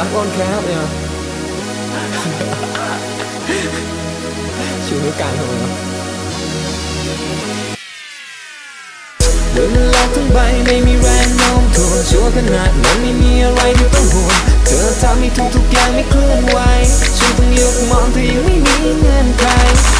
รักอ้อนแคบเนี่ยชูนิ้วกลางทำไมวะเดินโลกทั้งใบไม่มีแรงโน้มถ่วงชั่วขนาดนั้นไม่มีอะไรที่ต้องห่วงเธอทำให้ทุกทุกๆอย่างไม่เคลื่อนไหวฉันต้องหยุดมองเธอยังไม่มีเงื่อนไข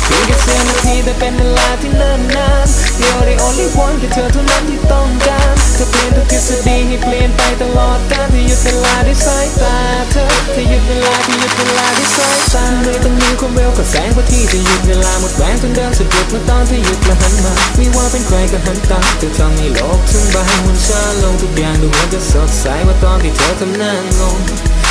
เพียงแค่เสี้ยวนาทีแต่เป็นเวลาที่เนิ่นนาน You're the only one แค่เธอเท่านั้นที่ต้องการเธอเปลี่ยนทุกทฤษฎีให้เปลี่ยนไปตลอดกาลที่หยุดเวลาด้วยสายตา เธอที่หยุดเวลาที่หยุดเวลาด้วยสายตาไม่ต้องมีความเร็วกับแสงพระที่จะหยุดเวลาหมดแรงจนเดินสะดุดเมื่อตอนที่หยุดและหันมาไม่ว่าเป็นใครก็หันตาเธอทำให้โลกทั้งใบมันช้าลงทุกอย่างดูเหมือนจะสดใสว่าตอนที่เธอทำหน้างง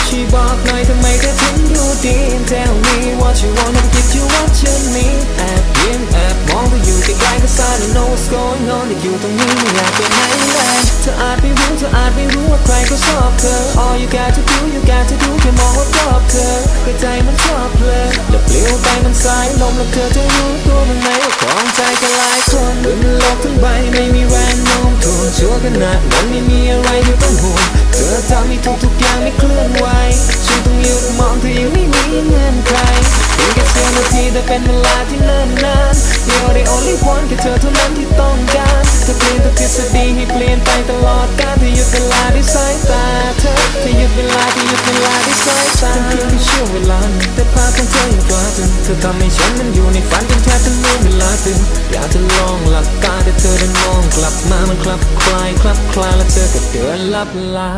ช่วยบอกหน่อยทำไมเธอถึงดูดี Tell me what you want and give you what you need แอบยิ้มแอบมองเธอยู่ไกลๆก็ซ่า I know what's going on แต่อยู่ตรงนี้ไม่อยากไปไหนเลยเธออาจไม่รู้เธออาจไม่รู้ว่าใครก็ชอบเธอ All you got ก็ใจมันชอบเพลินแล้วปลิวไปมันสายลมแล้วเธอจะรู้ตัวมันไหมว่าของใจกันหลายคนบนโลกทั้งใบไม่มีแรงโน้มถ่วงชั่วขนาดนั้นไม่มีอะไรที่ต้องห่วงเธอทำให้ทุกทุกๆอย่างไม่เคลื่อนไหวฉันต้องหยุดมองเธอยังไม่มีเงื่อนไขเพียงแค่เสี้ยวนาทีแต่เป็นเวลาที่เนิ่นนาน You're the only one แค่เธอเท่านั้นที่ต้องการเธอเปลี่ยนทุกทฤษฎีให้เปลี่ยนไปตลอดกาลที่หยุดเวลา ธอทำให้ฉันมันอยู่ในฝันจนแทบจะลืมเวลาตื่นอยากจะลองหลับตาแต่เธอเดินมองกลับมามันคลับคลายคลับคลายแล้วเธอก็เดินลับลา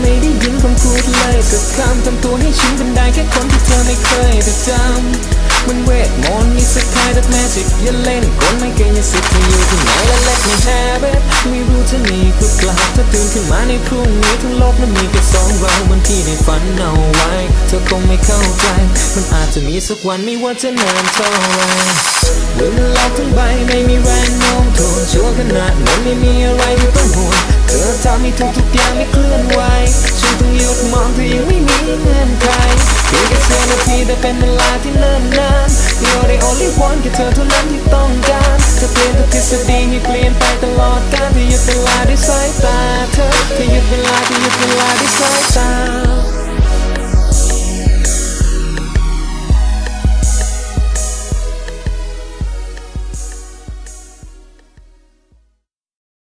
ไม่ได้ยินคำพูดเลยสักคำทำตัวให้ฉันเป็นได้แค่คนที่เธอไม่เคยจะจำมันเวทมนต์มีสักคายดักแมจิกอย่าเล่นกลไม่เกยอย่าสิทธิ์ที่อยู่ที่ไหนและ let me have it ไม่รู้จะมี ล่าถ้าตื่นขึ้นมาในพรุ่งนี้ทั้งโลกนั้นมีแค่สองเราเหมือนที่ได้ฝันเอาไว้ เธอคงไม่เข้าใจ มันอาจจะมีสักวันไม่ว่าจะนานเท่าไหรบนโลกทั้งใบไม่มีแรงโน้มถ่วงชั่วขนาดนั้นไม่มีอะไรที่ต้องห่วงเธอทำให้ทุกทุกๆอย่างไม่เคลื่อนไหวฉันต้องหยุดมองเธอยังไม่มีเงื่อนไขเพียงแค่เสี้ยวนาทีแต่เป็นเวลาที่เนิ่นนาน You're the only one แค่เธอเท่านั้นที่ต้องการ เธอเปลี่ยนทุกทฤษฎีให้เปลี่ยนไปตลอดกาลที่หยุดเวลาด้วยสายตาเธอที่หยุดเวลาที่หยุดเวลาด้วยสายตา